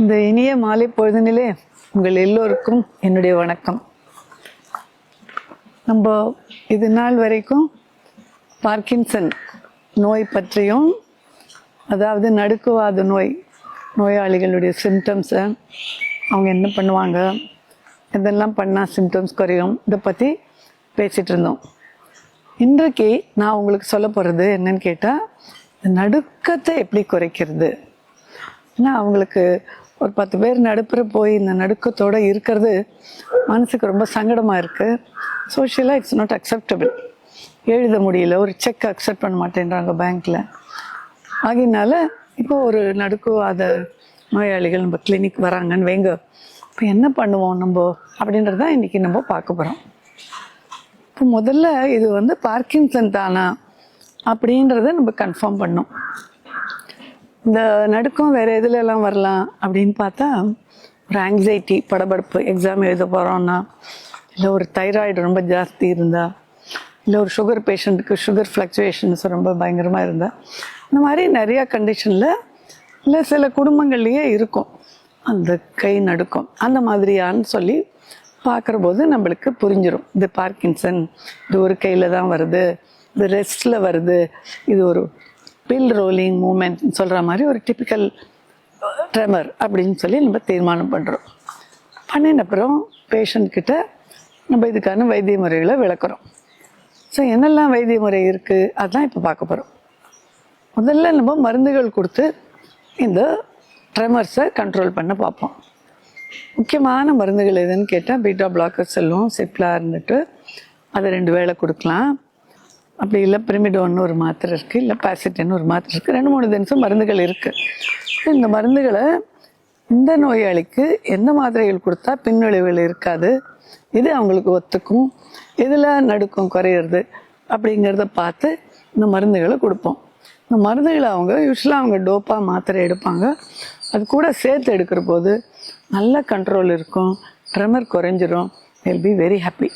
இந்த இனிய மாலை பொழுதுநிலே உங்கள் எல்லோருக்கும் என்னுடைய வணக்கம். நம்ம இது நாள் வரைக்கும் பார்க்கின்சன் நோய் பற்றியும் அதாவது நடுக்குவாத நோய் நோயாளிகளுடைய சிம்டம்ஸை அவங்க என்ன பண்ணுவாங்க இதெல்லாம் பண்ணால் சிம்டம்ஸ் குறையும். இதை பற்றி பேசிகிட்டு இருந்தோம். இன்றைக்கு நான் உங்களுக்கு சொல்ல போகிறது என்னன்னு கேட்டால் நடுக்கத்தை எப்படி குறைக்கிறது? ஏன்னா அவங்களுக்கு ஒரு பத்து பேர் நடுப்புற போய் இந்த நடுக்கத்தோடு இருக்கிறது மனசுக்கு ரொம்ப சங்கடமாக இருக்குது சோஷியலாக இட்ஸ் நாட் அக்செப்டபிள் எழுத முடியல ஒரு செக் அக்செப்ட் பண்ண மாட்டேன்றாங்க பேங்க்கில் ஆகினால இப்போ ஒரு நடுக்குவாத நோயாளிகள் நம்ம கிளினிக் வராங்கன்னு வைங்க. இப்போ என்ன பண்ணுவோம் நம்ம? அப்படின்றது தான் இன்றைக்கி நம்ம பார்க்க போகிறோம் இப்போ முதல்ல இது வந்து பார்க்கின்சன் தானா? அப்படின்றத நம்ம கன்ஃபார்ம் பண்ணோம். இந்த நடுக்கம் வேறு எதுல எல்லாம் வரலாம் அப்படின்னு பார்த்தா ஒரு ஆங்ஸைட்டி படபடப்பு எக்ஸாம் எழுத போகிறோன்னா இல்லை ஒரு தைராய்டு ரொம்ப ஜாஸ்தி இருந்தா இல்லை ஒரு சுகர் பேஷண்ட்டுக்கு சுகர் ஃப்ளக்சுவேஷன்ஸ் ரொம்ப பயங்கரமாக இருந்தா இந்த மாதிரி நிறையா கண்டிஷனில் இல்லை சில குடும்பங்கள்லேயே இருக்கும். அந்த கை நடுக்கம் அந்த மாதிரியான்னு சொல்லி பார்க்குற போது நம்மளுக்கு புரிஞ்சிடும் இது பார்க்கின்சன் இது ஒரு கையில் தான் வருது இது ரெஸ்ட்டில் வருது இது ஒரு பில் ரோலிங் மூமெண்ட் சொல்கிற மாதிரி ஒரு டிப்பிக்கல் ட்ரெமர் அப்படின்னு சொல்லி நம்ம தீர்மானம் பண்ணுறோம் பண்ணின அப்புறம் பேஷண்ட்கிட்ட நம்ம இதுக்கான வைத்திய முறைகளை விளக்குறோம். ஸோ என்னெல்லாம் வைத்திய முறை இருக்குது அதான் இப்போ பார்க்க போகிறோம் முதல்ல நம்ம மருந்துகள் கொடுத்து இந்த ட்ரெமர்ஸை கண்ட்ரோல் பண்ண பார்ப்போம். முக்கியமான மருந்துகள் எதுன்னு கேட்டால் பீட்டா பிளாக்கர் செல்லும் சிப்லார்னுட்டு அதை ரெண்டு வேளை கொடுக்கலாம். அப்படி இல்லை பிரிமிடோன்னு ஒரு மாத்திரை இருக்குது இல்லை பாசிட்டின்னு ஒரு மாத்திரை இருக்குது ரெண்டு மூணு தினசும் மருந்துகள் இருக்குது இந்த மருந்துகளை இந்த நோயாளிக்கு எந்த மாத்திரைகள் கொடுத்தா பின்விளைவுகள் இருக்காது? இது அவங்களுக்கு ஒத்துக்கும். இதில் நடுக்கம் குறையிறது அப்படிங்கிறத பார்த்து இந்த மருந்துகளை கொடுப்போம். இந்த மருந்துகளை அவங்க யூஸ்வலாக அவங்க டோப்பாக மாத்திரை எடுப்பாங்க. அது கூட சேர்த்து எடுக்கிற போது நல்ல கண்ட்ரோல் இருக்கும். ட்ரெமர் குறைஞ்சிரும். Will be very happy